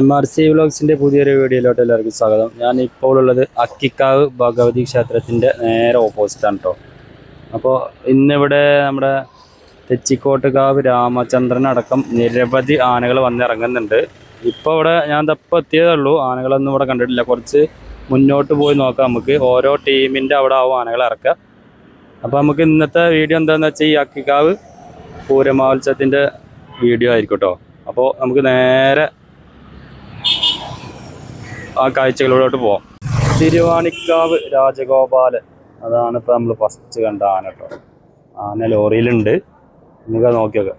M R C വ്ലോഗ്സിന്റെ പുതിയൊരു വീഡിയോയിലോട്ട് എല്ലാവർക്കും സ്വാഗതം. ഞാൻ ഇപ്പോൾ ഉള്ളത് അക്കിക്കാവ് ഭഗവതി ക്ഷേത്രത്തിന്റെ നേരെ ഓപ്പോസിറ്റ് ആണ് കേട്ടോ അപ്പോൾ ഇന്നിവിടെ നമ്മുടെ തെച്ചിക്കോട്ടുകാവ് രാമചന്ദ്രൻ അടക്കം നിരവധി ആനകൾ വന്നിറങ്ങുന്നുണ്ട്. ഇപ്പോൾ ഇവിടെ ഞാൻ തപ്പം എത്തിയതേ ഉള്ളൂ. ആനകളൊന്നും ഇവിടെ കണ്ടിട്ടില്ല. കുറച്ച് മുന്നോട്ട് പോയി നോക്കാം നമുക്ക്. ഓരോ ടീമിന്റെ അവിടെ ആവും ആനകൾ ഇറക്കുക. അപ്പോൾ നമുക്ക് ഇന്നത്തെ വീഡിയോ എന്താണെന്ന് വെച്ചാൽ ഈ അക്കിക്കാവ് പൂരമഹോത്സവത്തിന്റെ വീഡിയോ ആയിരിക്കും കേട്ടോ അപ്പോൾ നമുക്ക് നേരെ ആ കാഴ്ചകളിലോട്ട് പോവാം. തിരുവാണിക്കാവ് രാജഗോപാലൻ അതാണ് ഇപ്പോൾ നമ്മൾ ഫസ്റ്റ് കണ്ട ആന കേട്ടോ ആന ലോറിയിലുണ്ട്. നമുക്ക് നോക്കിയൊക്കെ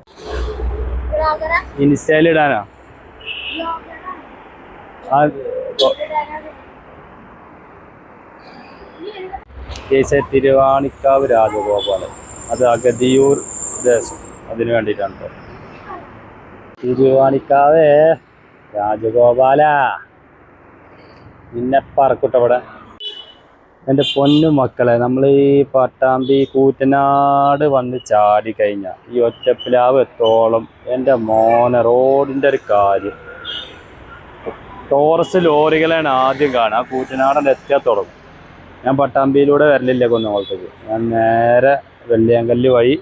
നോക്കി ഇൻസ്റ്റയിൽ ഇടാനാ? തിരുവാണിക്കാവ് രാജഗോപാലൻ അത് അഗതിയൂർ ദേശം. അതിന് വേണ്ടിയിട്ടാണ് കേട്ടോ തിരുവാണിക്കാവേ രാജഗോപാല. നിന്നെ പറക്കൂട്ടവിടെ എന്റെ പൊന്നു മക്കളെ നമ്മൾ ഈ പട്ടാമ്പി കൂറ്റനാട് വന്ന് ചാടി കഴിഞ്ഞ ഈ ഒറ്റപ്പിലാവ് എത്തോളം എന്റെ മോനെ റോഡിന്റെ ഒരു കാര്യം. ടോറസ് ലോറികളാണ് ആദ്യം കാണുക. കൂറ്റനാടന്റെ എത്തിയാൽ തുടങ്ങും. ഞാൻ പട്ടാമ്പിയിലൂടെ വരലില്ല കുന്നോളത്തേക്ക് ഞാൻ നേരെ വെള്ളിയാങ്കല്ല് വഴി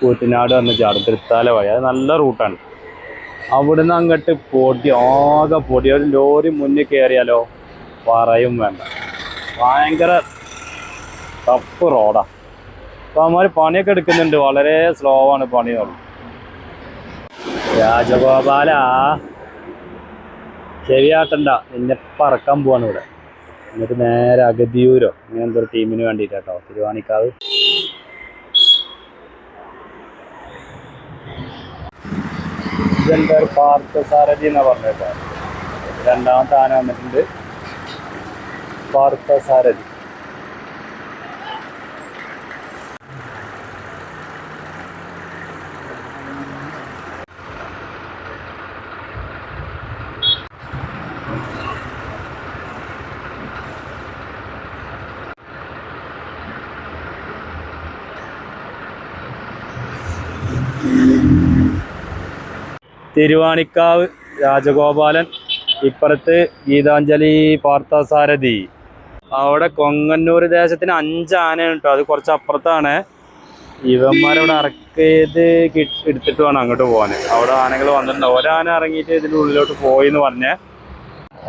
കൂറ്റനാട് വന്ന് ചാടും. തൃത്താല വഴി. അത് നല്ല റൂട്ടാണ്. അവിടുന്ന് അങ്ങോട്ട് പൊടി ആകെ പൊടി. ഒരു ലോറി മുന്നിൽ കയറിയാലോ പറയും വേണ്ട. ഭയങ്കര ടഫ് റോഡാ അപ്പൊ അവന്മാര് പണിയൊക്കെ എടുക്കുന്നുണ്ട്. വളരെ സ്ലോ ആണ് പണി രാജഗോപാല. ശരിയാട്ടണ്ട എന്നെ പറക്കാൻ പോവാണ് ഇവിടെ. എന്നിട്ട് നേരെ അഗതിയൂരോ. അങ്ങനെ ടീമിന് വേണ്ടിയിട്ടാട്ടോ. തിരുവാണിക്കാവ്. ഒരു പാർത്ഥസാരഥി എന്നാ പറഞ്ഞത് രണ്ടാമത്തെ ആന വന്നിട്ടുണ്ട്. പാർത്ഥസാരഥി തിരുവാണിക്കാവ് രാജഗോപാലൻ ഇപ്പുറത്ത് ഗീതാഞ്ജലി പാർത്ഥസാരഥി. അവിടെ കൊങ്ങന്നൂർ ദേശത്തിന് അഞ്ച് ആനയാണ് കേട്ടോ. അത് കുറച്ച് അപ്പുറത്താണ്. ഇവന്മാരവിടെ ഇറക്ക് ചെയ്ത് എടുത്തിട്ട് വേണം അങ്ങോട്ട് പോകാൻ അവിടെ ആനകൾ വന്നിട്ടുണ്ട്. ഒരാന ഇറങ്ങിയിട്ട് ഇതിന്റെ ഉള്ളിലോട്ട് പോയി എന്ന് പറഞ്ഞേ.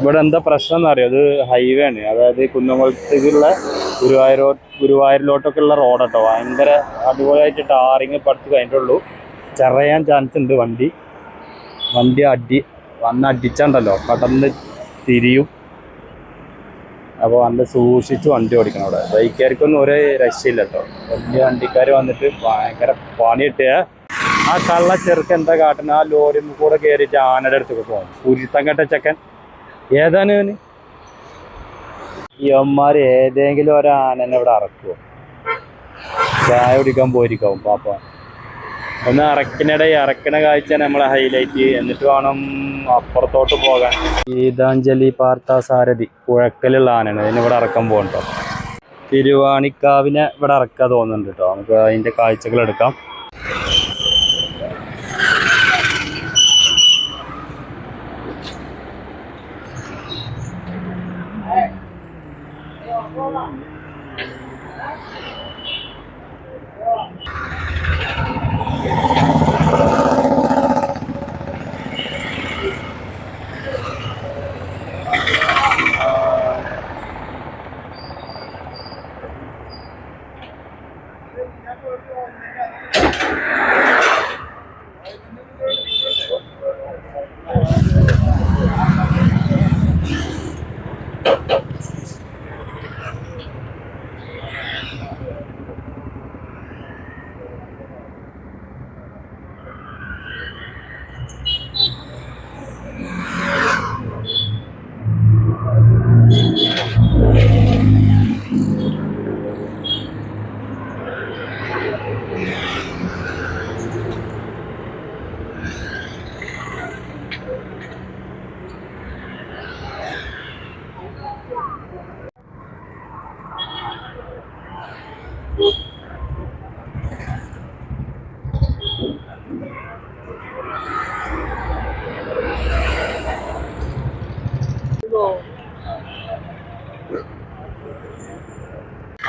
ഇവിടെ എന്താ പ്രശ്നം എന്ന് അറിയോ അത് ഹൈവേ ആണ്. അതായത് കുന്നംകുളത്തേക്കുള്ള ഗുരുവായൂരോ ഗുരുവായൂരിലോട്ടൊക്കെ ഉള്ള റോഡ് കേട്ടോ ഭയങ്കര അതുപോലെയായിട്ട് ടാറിങ് പഠിച്ച് കഴിഞ്ഞിട്ടുള്ളൂ. ചെറിയാൻ ചാൻസ് ഉണ്ട് വണ്ടി. വണ്ടി അടി വന്ന് അടിച്ചുണ്ടല്ലോ. പെട്ടെന്ന് തിരിയും. അപ്പോൾ നല്ല സൂക്ഷിച്ച് വണ്ടി ഓടിക്കണം അവിടെ. ബൈക്കുകാർക്കൊന്നും ഒരു രക്ഷയില്ല കേട്ടോ വലിയ വണ്ടിക്കാർ വന്നിട്ട് ഭയങ്കര പണി കിട്ടിയ. ആ കള്ള ചെറുക്ക് എന്താ കാട്ടുന്ന ആ ലോറി കൂടെ കയറിയിട്ട് ആനയുടെ അടുത്തൊക്കെ പോകും കുരുത്തം കെട്ട ചെക്കൻ. ഏതാണ് ഇവന്? ഏതെങ്കിലും ഒരു ആനനെ ഇവിടെ ഇറക്കുമോ ചായ കുടിക്കാൻ പോയിരിക്കാവും പാപ്പ. ഒന്ന് അറക്കിനിടെ അറക്കണ കാഴ്ച നമ്മളെ ഹൈലൈറ്റ് എന്നിട്ട് വേണം അപ്പുറത്തോട്ട് പോകാൻ. ഗീതാഞ്ജലി പാർത്ഥസാരഥി പുഴക്കലുള്ള ആനയാണ്. അതിന് ഇവിടെ അറക്കം പോകണ്ടോ തിരുവാണിക്കാവിനെ ഇവിടെ ഇറക്കുക തോന്നുന്നുണ്ട് കേട്ടോ നമുക്ക് അതിന്റെ കാഴ്ചകൾ എടുക്കാം.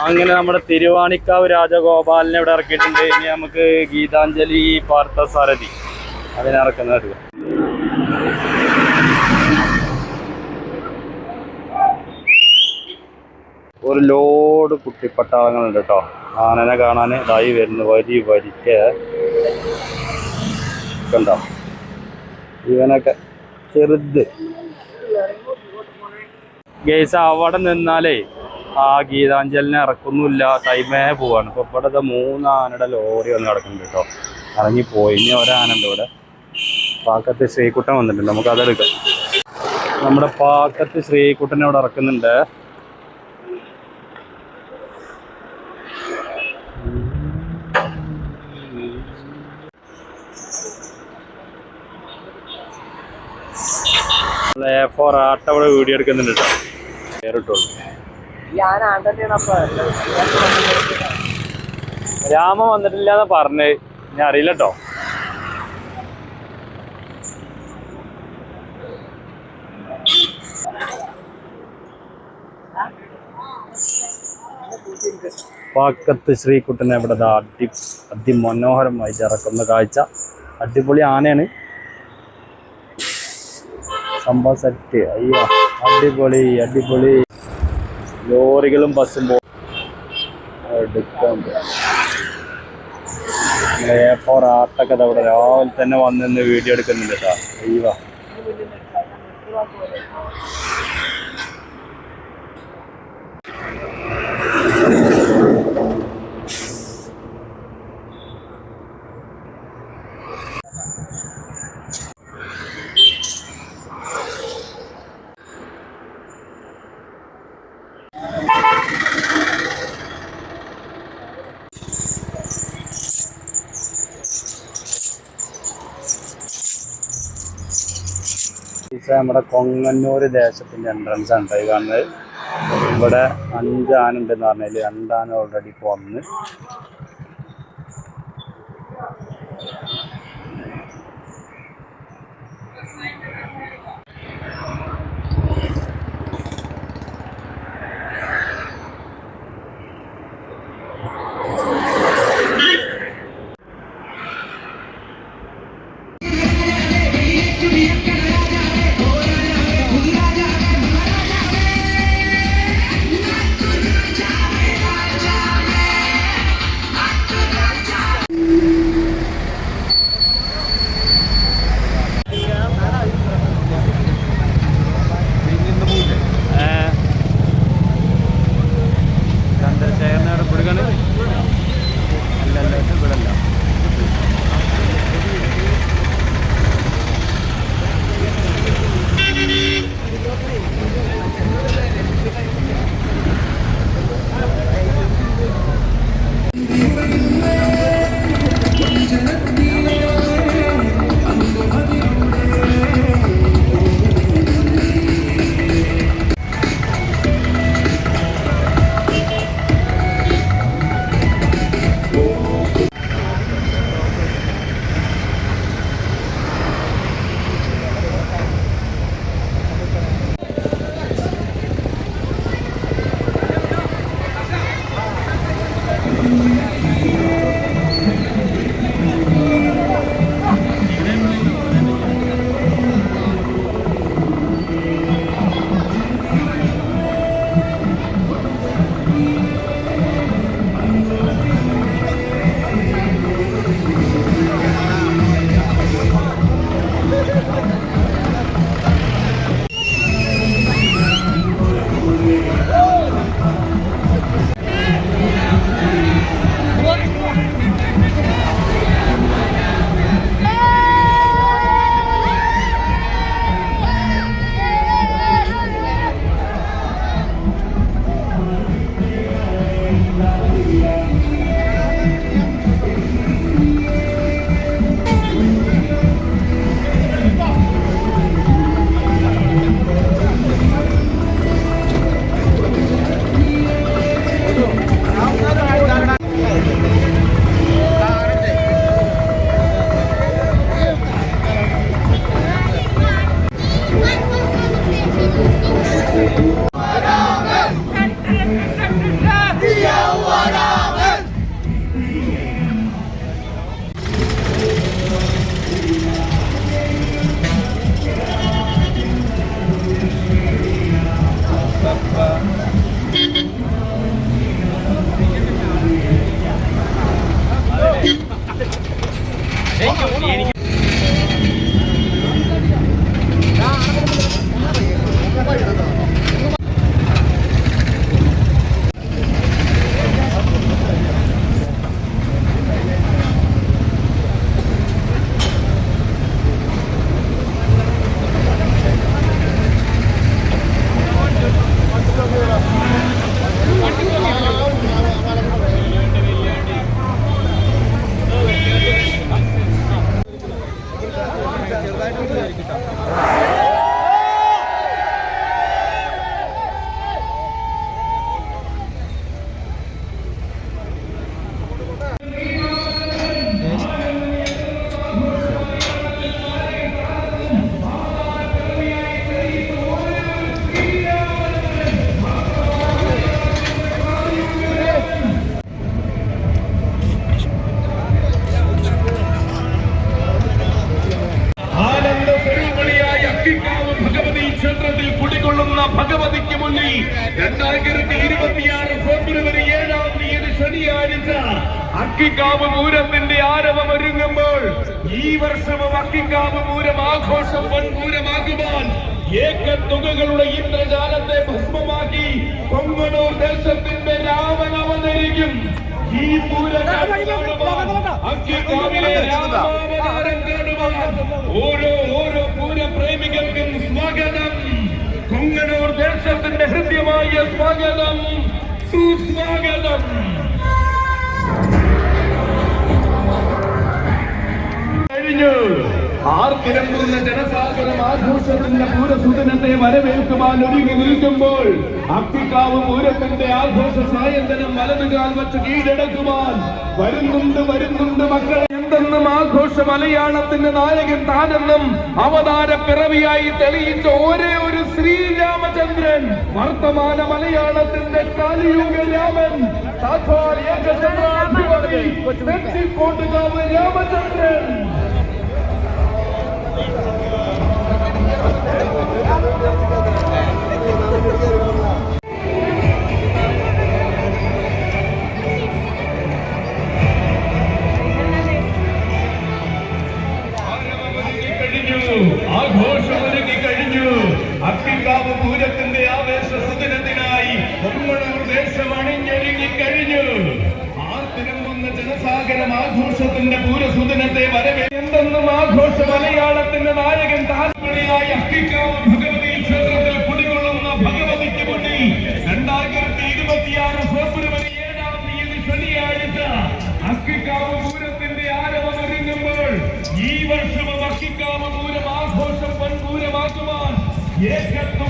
അങ്ങനെ നമ്മുടെ തിരുവാണിക്കാവ് രാജഗോപാലിനെ ഇവിടെ ഇറക്കിയിട്ടുണ്ട്. ഇനി നമുക്ക് ഗീതാഞ്ജലി പാർത്ഥസാരഥി അതിനിറക്കുന്നത് എടുക്കാം ഒരു ലോഡ് കുട്ടിപ്പട്ടാളങ്ങളുണ്ട് കേട്ടോ. ആനനെ കാണാൻ ഇതായി വരുന്നു. വരി വരിക്ക്. കണ്ടോ? ഇവനൊക്കെ ചെറുത്. ഗേസ് അവിടെ നിന്നാലേ ആ ഗീതാഞ്ജലിനെ ഇറക്കുന്നില്ല ടൈമേ പോവാണ്. അപ്പൊ ഇവിടെ മൂന്ന് ലോറി വന്ന് കിടക്കുന്നുണ്ട് കേട്ടോ. ഇറങ്ങി പോയി ഇനി ഒരാനുണ്ട് ഇവിടെ. പാക്കത്ത് ശ്രീകുട്ടൻ വന്നിട്ടുണ്ട്. നമുക്ക് അതെടുക്കാം നമ്മുടെ പാക്കത്ത് ശ്രീകുട്ടനെ ഇവിടെ ഇറക്കുന്നുണ്ട്. ഫോർ ആട്ട വീഡിയോ എടുക്കുന്നുണ്ട് കേട്ടോ. പേരിട്ടോളൂ രാമ വന്നിട്ടില്ല എന്ന് പറഞ്ഞ് ഞാൻ അറിയില്ലട്ടോ. പാക്കത്ത് ശ്രീകുട്ടൻ ഇവിടെ അടി അതിമനോഹരമായി ചിറക്കുന്ന കാഴ്ച. അടിപൊളി ആനയാണ്. സംഭവം സെറ്റ് അയ്യോ അടിപൊളി അടിപൊളി. ലോറികളും ബസ്സും പോ എടുക്കാൻ എ ഫോർ ആട്ടൊക്കെ അവിടെ ഇവിടെ. രാവിലെ തന്നെ വന്നിന്ന് വീഡിയോ എടുക്കുന്നുണ്ട് കേട്ടോ. അയ്യോ. ഇത് നമ്മുടെ കൊങ്ങന്നൂർ ദേശത്തിന്റെ എൻട്രൻസ് ആണ് ഈ കാണുന്നത്. ഇവിടെ അഞ്ചാനുണ്ടെന്ന് പറഞ്ഞാൽ രണ്ടാന ഓൾറെഡി ഇപ്പോൾ വന്ന് ഭഗവതിക്ക് മുന്നിൽ രണ്ടായിരത്തി ഇരുപത്തിയാറ് ഫെബ്രുവരി ഏഴാം തീയതി ശനിയാഴ്ച അക്കിക്കാവ് പൂരത്തിന്റെ ആരവം ഒരുങ്ങുമ്പോൾ ഈ വർഷവും അക്കിക്കാവ് പൂരം ആഘോഷം വൻപൂരമാകുവാൻ ഏക്കത്തുകകളുടെ ഇന്ദ്രജാലത്തെ ഭസ്മമാക്കി കൊങ്ങനൂർ ദേശത്തിന്റെ രാമൻ അവതരിക്കും. ഈ പൂരം രാമാവതാരം കാണുവാൻ ഓരോ ഓരോ പൂരപ്രേമികൾക്കും സ്വാഗതം. ഹൃദ്യമായ സ്വാഗതം സുസ്വാഗതം. കഴിഞ്ഞു. ആർത്തിരമ്പുന്ന ജനസാഗരം ആഘോഷത്തിന്റെ പൂരസുതനത്തെ വരവേൽക്കുവാൻ ഒരുങ്ങി നിൽക്കുമ്പോൾ അക്കിക്കാവ് പൂരത്തിന്റെ ആഘോഷ സായന്തനം വലതുകാൽ വച്ച് കീഴടക്കുവാൻ വരുന്നുണ്ട് വരുന്നുണ്ട് മക്കളെ. എന്തെന്നും ആഘോഷ മലയാളത്തിന്റെ നായകൻ താനെന്നും അവതാര പിറവിയായി തെളിയിച്ച ഒരേ ഒരു ശ്രീരാമചന്ദ്രൻ വർത്തമാന മലയാളത്തിന്റെ കലിയുഗ രാമൻ രാമചന്ദ്രൻ. ആഘോഷമൊരുങ്ങി കഴിഞ്ഞു. അക്കിക്കാവ് പൂരത്തിന്റെ ആവേശ സുദിനത്തിനായി കൊമ്മണൂർ ദേശം അണിഞ്ഞൊരുങ്ങി കഴിഞ്ഞു. ആർത്തിരമ്പുന്ന ജനസാഗരം ആഘോഷത്തിന്റെ പൂരസുദിനത്തെ വരവേ എന്തെന്നും ആഘോഷ മലയാളത്തിന്റെ വൻപൂരമാക്കുവാൻ ഏകത്തുകകളുടെ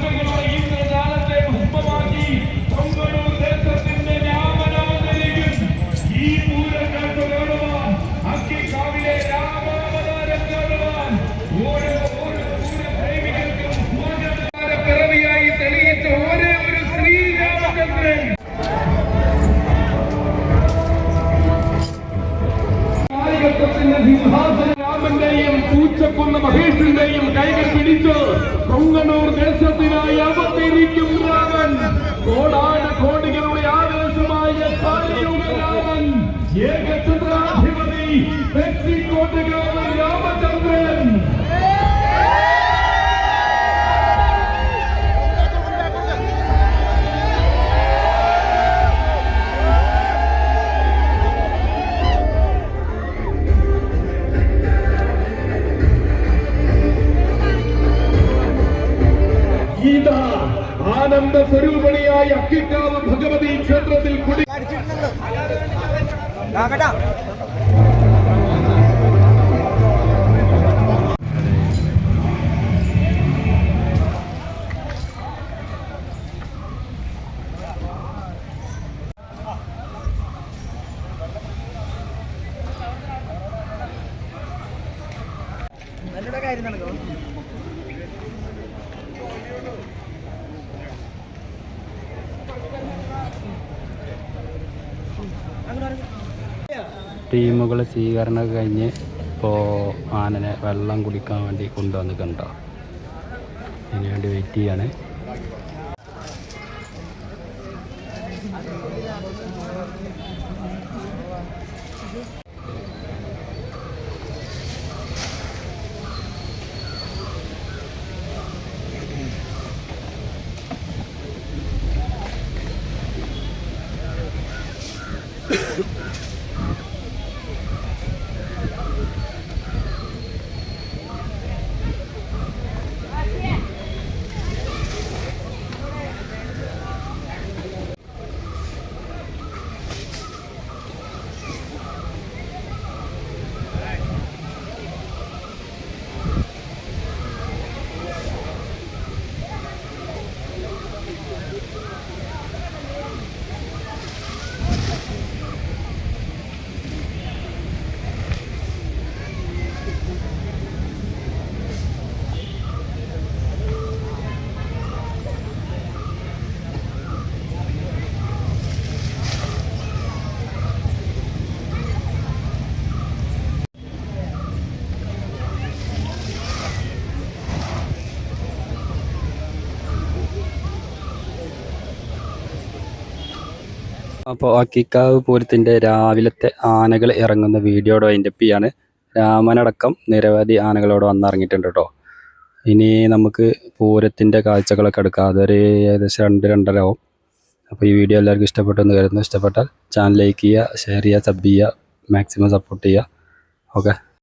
ടീമുകൾ സ്വീകരണം കഴിഞ്ഞ് ഇപ്പോൾ ആനനെ വെള്ളം കുടിക്കാൻ വേണ്ടി കൊണ്ടുവന്നിട്ടുണ്ടോ? അതിന് വേണ്ടി വെയിറ്റ് ചെയ്യാണ്. അപ്പോൾ അക്കിക്കാവ് പൂരത്തിന്റെ രാവിലത്തെ ആനകൾ ഇറങ്ങുന്ന വീഡിയോയുടെ വൈൻഡപ്പ് ചെയ്യാണ് രാമനടക്കം നിരവധി ആനകളോട് വന്നിറങ്ങിയിട്ടുണ്ട് കേട്ടോ ഇനി നമുക്ക് പൂരത്തിന്റെ കാഴ്ചകളൊക്കെ എടുക്കാം. അതൊരു ഏകദേശം രണ്ട് രണ്ടര ആവും. അപ്പോൾ ഈ വീഡിയോ എല്ലാവർക്കും ഇഷ്ടപ്പെട്ടെന്ന് കരുതുന്നു. ഇഷ്ടപ്പെട്ടാൽ ചാനൽ ലൈക്ക് ചെയ്യുക ഷെയർ ചെയ്യുക സബ് ചെയ്യുക മാക്സിമം സപ്പോർട്ട് ചെയ്യുക. ഓക്കെ